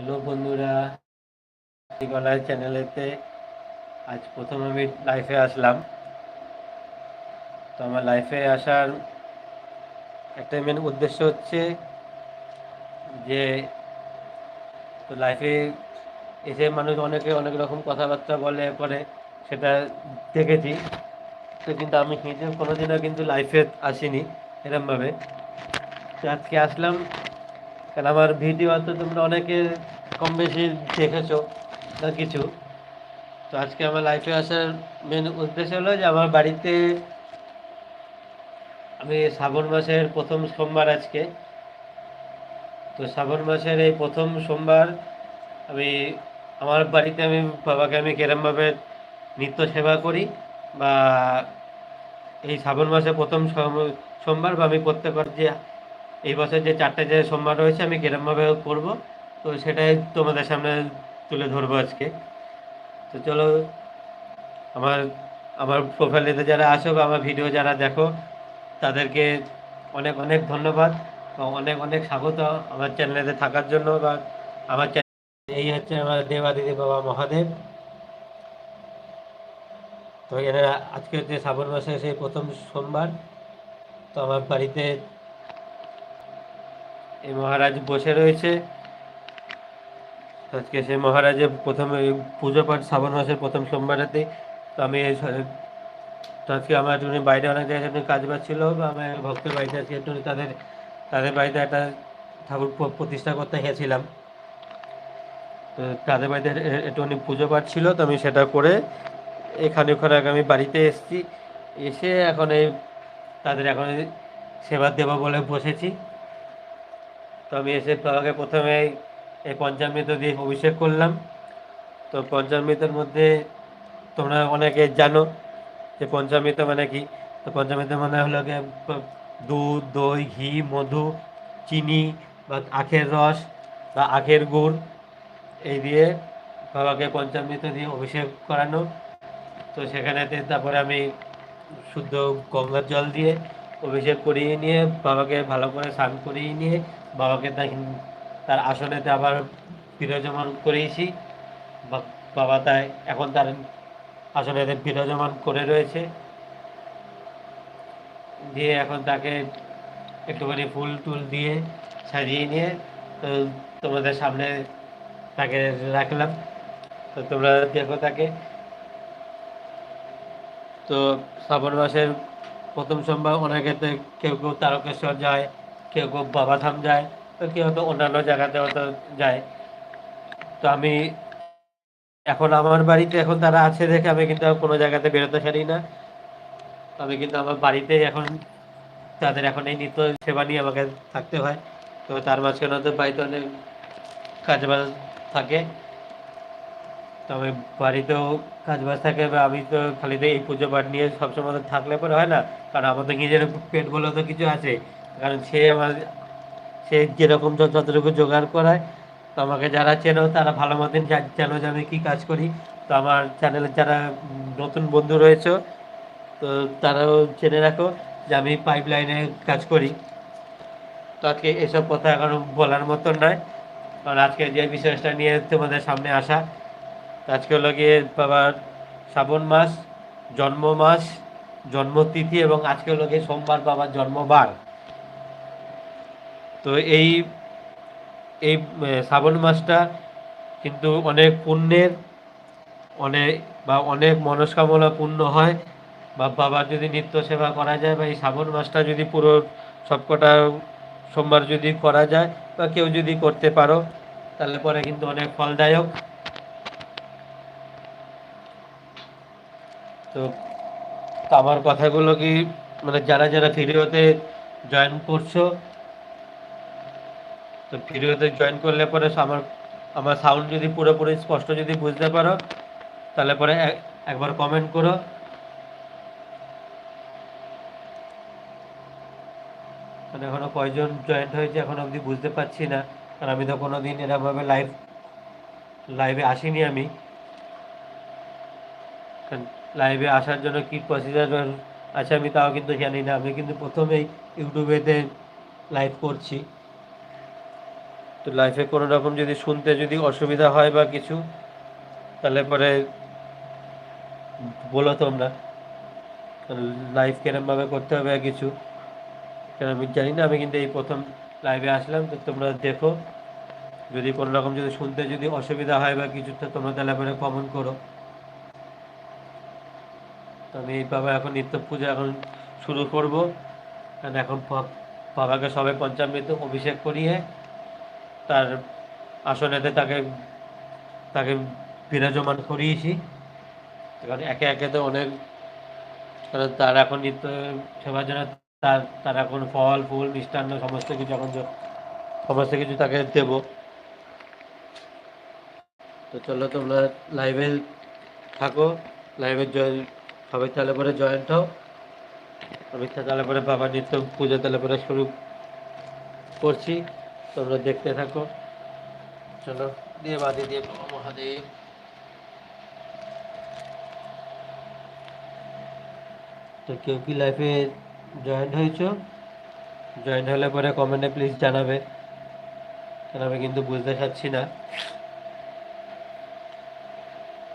Hello বন্ধুরা গলায় চ্যানেলেতে আজ প্রথম আমি লাইফে আসলাম। তো আমার লাইফে আসার একটা মেন উদ্দেশ্য হচ্ছে যে, তো লাইফে এসে মানুষ অনেকে অনেক রকম কথাবার্তা বলে পরে সেটা দেখেছি। তো কিন্তু আমি নিজে কোনোদিনও কিন্তু লাইফে আসিনি এরমভাবে। তো আজকে আসলাম কারণ আমার ভিডিও তো তোমরা অনেকে কম বেশি দেখেছ না কিছু। তো আজকে আমার লাইফে আসার মেন উদ্দেশ্য হলো যে আমার বাড়িতে আমি শ্রাবণ মাসের প্রথম সোমবার আজকে। তো শ্রাবণ মাসের এই প্রথম সোমবার আমি, আমার বাড়িতে আমি, বাবাকে আমি কেরমভাবে নিত্য সেবা করি বা এই শ্রাবণ মাসে প্রথম সোমবার বা আমি প্রত্যেকবার যে এই বছর যে চারটে যে সোমবার রয়েছে, আমি কিরমভাবে করব। তো সেটাই তোমাদের সামনে তুলে ধরবো আজকে। তো চলো, আমার আমার প্রোফাইলেতে যারা আসো বা আমার ভিডিও যারা দেখো, তাদেরকে অনেক অনেক ধন্যবাদ বা অনেক অনেক স্বাগত আমার চ্যানেলেতে থাকার জন্য বা আমার এই হচ্ছে আমার দেবাদিদি বাবা মহাদেব। তো এরা আজকে হচ্ছে শ্রাবণ মাসে সেই প্রথম সোমবার। তো আমার বাড়িতে এই মহারাজ বসে রয়েছে। আজকে সেই মহারাজের প্রথম পুজো পাঠ, শ্রাবণ মাসের প্রথম সোমবারেতে তো আমি আজকে আমার একটু বাইরে অনেক জায়গায় একটু কাজ বাজ ছিল, বা আমার ভক্তের বাড়িতে আজকে একটু তাদের তাদের বাড়িতে একটা ঠাকুর প্রতিষ্ঠা করতে গেছিলাম। তো তাদের বাড়িতে এ- একটুখানি পুজো পাঠ ছিল, তো আমি সেটা করে এখানে ওখানে আমি বাড়িতে এসেছি। এসে এখন এই তাদের এখন সেবা দেবো বলে বসেছি। তো আমি এসে বাবাকে প্রথমে এই পঞ্চামৃত দিয়ে অভিষেক করলাম। তো পঞ্চামৃতের মধ্যে তোমরা অনেকে জানো যে পঞ্চামৃত মানে কি? তো পঞ্চামৃত মানে হলো গিয়ে দুধ, দই, ঘি, মধু, চিনি বা আখের রস বা আখের গুড় এই দিয়ে বাবাকে পঞ্চামৃত দিয়ে অভিষেক করানো। তো সেখানেতে তারপরে আমি শুদ্ধ গঙ্গার জল দিয়ে অভিষেক করিয়ে নিয়ে বাবাকে ভালো করে স্নান করিয়ে নিয়ে বাবাকে তার আসনেতে আবার বিরাজমান করিয়েছি বা- বাবা তাই এখন তার আসনেতে বিরাজমান করে রয়েছে। দিয়ে এখন তাকে একটুখানি ফুল টুল দিয়ে সাজিয়ে নিয়ে, তো তোমাদের সামনে তাকে রাখলাম। তো তোমরা দেখো তাকে। তো শ্রাবণ মাসের প্রথম সোমবার অনেকেতে কেউ কেউ তারকেশ্বর যায় কেউ কেউ বাবাধাম যায় তো কেউ হয়তো অন্যান্য জায়গাতে হয়তো যায়। তো আমি এখন আমার বাড়িতে এখন তারা আছে দেখে আমি কিন্তু কোনো জায়গাতে বেরোতে পারি না। আমি কিন্তু আমার বাড়িতেই এখন তাদের এখন এই নিত্য সেবা নিয়ে আমাকে থাকতে হয়। তো তার মাঝখানে তো বাড়িতে অনেক কাজ বাজ থাকে। তো আমি বাড়িতেও কাজ বাজ থাকে বা আমি তো খালি এই পুজো পাঠ নিয়ে সবসময় থাকলে পরে হয় না। কারণ আমাদের নিজের পেট বলে তো কিছু আছে। কারণ সে আমার, সে যেরকম যতটুকু জোগাড় করায়, তো আমাকে যারা চেনো তারা ভালো মতন জানো যে আমি কী কাজ করি। তো আমার চ্যানেলে যারা নতুন বন্ধু রয়েছে, তো তারাও জেনে রাখো যে আমি পাইপ লাইনে কাজ করি। তো আজকে এসব কথা এখন বলার মতন নয়। কারণ আজকে যে বিষয়টা নিয়ে তোমাদের সামনে আসা আজকে হলো গিয়ে বাবার শ্রাবণ মাস, জন্ম মাস, জন্মতিথি এবং আজকে হলো গিয়ে সোমবার বাবার জন্মবার। তো এই এই শ্রাবণ মাসটা কিন্তু অনেক পুণ্যের অনেক বা অনেক মনস্কামনা পূর্ণ হয়। বা বাবার যদি নিত্য সেবা করা যায় বা এই শ্রাবণ মাসটা যদি পুরো সবকটা সোমবার যদি করা যায় বা কেউ যদি করতে পারো, তাহলে পরে কিন্তু অনেক ফলদায়ক। তো আমার কথাগুলো কি মানে যারা যারা ভিডিওতে জয়েন করছ তো ভিডিওতে জয়েন করলে পরে আমার আমার সাউন্ড যদি পুরোপুরি স্পষ্ট যদি বুঝতে পারো, তাহলে পরে একবার কমেন্ট করো। মানে এখনও কয়জন জয়েন্ট হয়েছে এখন অবধি বুঝতে পারছি না। কারণ আমি তো কোনো দিন এরকমভাবে লাইভ লাইভে আসিনি আমি। লাইভে আসার জন্য কি প্রসিজার আছে আমি তাও কিন্তু জানি না। আমি কিন্তু প্রথমেই ইউটিউবেতে লাইভ করছি। তো লাইফে কোনো রকম যদি শুনতে যদি অসুবিধা হয় বা কিছু, তাহলে পরে বলো তোমরা। লাইফ কিরমভাবে করতে হবে কিছু। কারণ আমি জানি না, আমি কিন্তু এই প্রথম লাইভে আসলাম, তো তোমরা দেখো। যদি কোনো রকম যদি শুনতে যদি অসুবিধা হয় বা কিছু, তো তোমরা তাহলে পরে কমেন্ট করো। আমি বাবা এখন নিত্য পুজো এখন শুরু করব। কারণ এখন বাবাকে সবে পঞ্চামৃত অভিষেক করিয়ে তার আসনেতে তাকে তাকে বিরাজমান করিয়েছি। এবার একে একে তো অনেক, কারণ তার এখন নিত্য সেবার জন্য তার তার এখন ফল, ফুল, মিষ্টান্ন, সমস্ত কিছু এখন সমস্ত কিছু তাকে দেব। তো চলো তোমরা লাইভে থাকো। লাইভে জয়েন সবাই তাহলে পরে জয়েন্ট হও। আমি তাহলে পরে বাবা নিত্য পুজো তাহলে পরে শুরু করছি। তোমরা দেখতে থাকো। চলো। দিয়ে বাদি দিয়ে মহাদেব। তো কেউ কি লাইফে জয়েন্ট হয়েছো? জয়েন্ট হলে পরে কমেন্টে প্লিজ জানাবে। কারণ আমি কিন্তু বুঝতে পারছি না।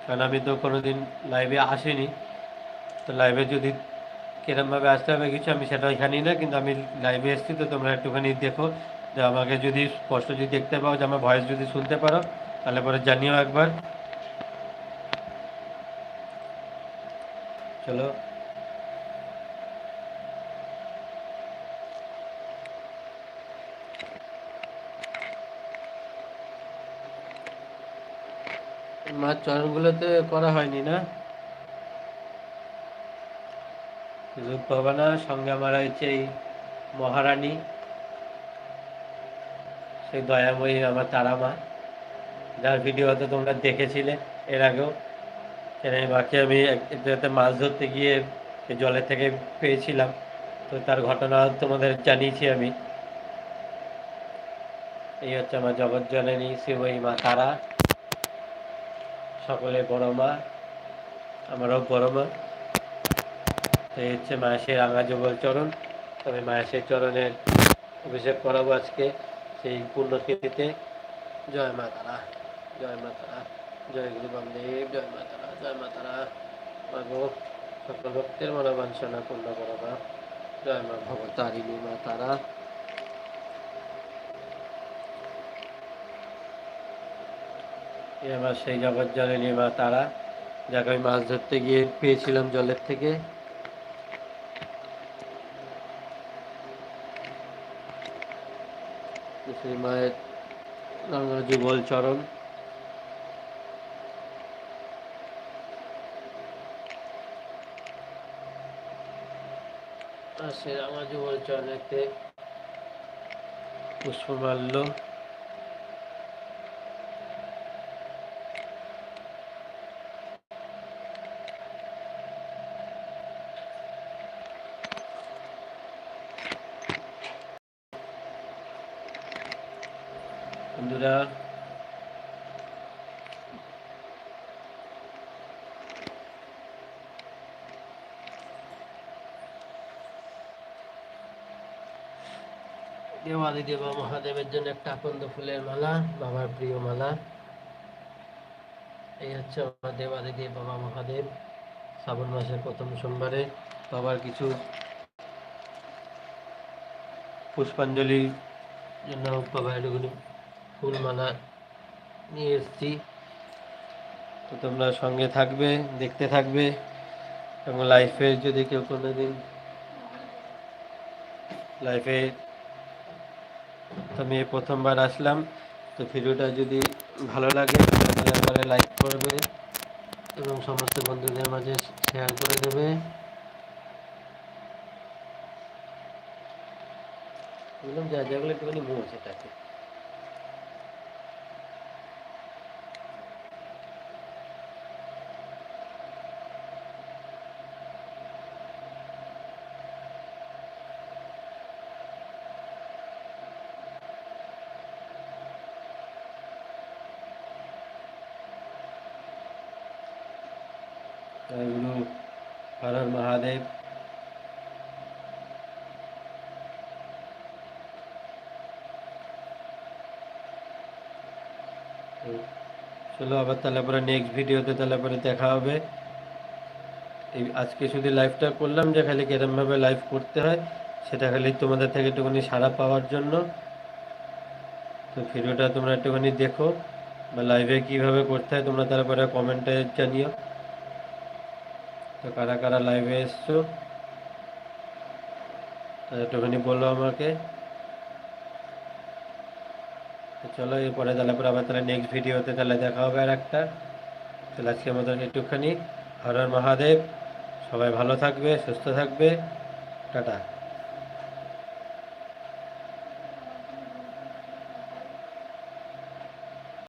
কারণ আমি তো কোনোদিন লাইভে আসিনি। তো লাইভে যদি কিরমভাবে আসতে হবে কিছু আমি সেটা জানি না কিন্তু আমি লাইভে এসেছি তো তোমরা একটুখানি দেখো। যে আমাকে যদি স্পষ্ট যদি দেখতে পাও যে আমার ভয়েস যদি শুনতে পারো, তাহলে পরে জানিও একবার। চলো। মার চরণগুলোতে করা হয়নি না? রূপ ভবানা, সঙ্গে আমার হয়েছে এই মহারানী। সেই দয়াময়ী আমার তারা মা। যার ভিডিও হয়তো তোমরা দেখেছিলে এর আগেও। সেখানে মাকে আমি এক মাছ ধরতে গিয়ে জলের থেকে পেয়েছিলাম। তো তার ঘটনা তোমাদের জানিয়েছি আমি। এই হচ্ছে আমার জগৎ জননী শিবই মা তারা। সকলে বড় মা, আমারও বড় মা। এই হচ্ছে মায়ের সেই রাঙা যুগল চরণ। তবে মায়ের সেই চরণের অভিষেক করাবো আজকে। সেই পূর্ণতিথিতে জয় মা তারা, জয় মা তারা, জয় গুরু বামদেব, জয় মা তারা, জয় মা তারা। মাগো, সকল ভক্তের মনোবাঞ্ছনা পূর্ণ করো মা। জয় মা ভবতারিণী মা তারা। আমার সেই জগৎ জননী মা তারা, যাকে আমি মাছ ধরতে গিয়ে পেয়েছিলাম জলের থেকে। সেই মায়ের যুগল চরণ। সে রাঙা যুগল চরণেতে পুষ্পমাল্য বন্ধুরা। দেবাদি দেবা মহাদেবের জন্য একটা আকন্দ ফুলের মালা, বাবার প্রিয় মালা। এই হচ্ছে আমার দেবাদি দেব বাবা মহাদেব শ্রাবণ মাসের প্রথম সোমবারে বাবার কিছু পুষ্পাঞ্জলির জন্য বাবা এটুকুনি। ফুল মালা নিয়ে এসেছি তো তোমরা সঙ্গে থাকবে দেখতে থাকবে এবং লাইফে যদি কেউ কোনো দিন লাইফে আমি প্রথমবার আসলাম তো ভিডিওটা যদি ভালো লাগে তাহলে লাইক করবে এবং সমস্ত বন্ধুদের মাঝে শেয়ার করে দেবে যা যেগুলো একটুখানি সেটাকে জয় গুরু হর হর মহাদেব চলো আবার তাহলে পরে নেক্সট ভিডিওতে তাহলে পরে দেখা হবে। এই আজকে শুধু লাইভটা করলাম যে খালি কিরমভাবে লাইভ করতে হয়, সেটা খালি তোমাদের থেকে একটুখানি সাড়া পাওয়ার জন্য। তো ভিডিওটা তোমরা একটুখানি দেখো, বা লাইভে কীভাবে করতে হয় তোমরা তারপরে কমেন্টে জানিও। তো কারা কারা লাইভে এসছো? তাহলে একটুখানি বলল আমাকে। চলো, এরপরে তাহলে পরে আবার তাহলে নেক্সট ভিডিওতে তাহলে দেখা হবে আর একটা। তাহলে আজকে আমাদের একটুখানি হর মহাদেব। সবাই ভালো থাকবে, সুস্থ থাকবে। টাটা।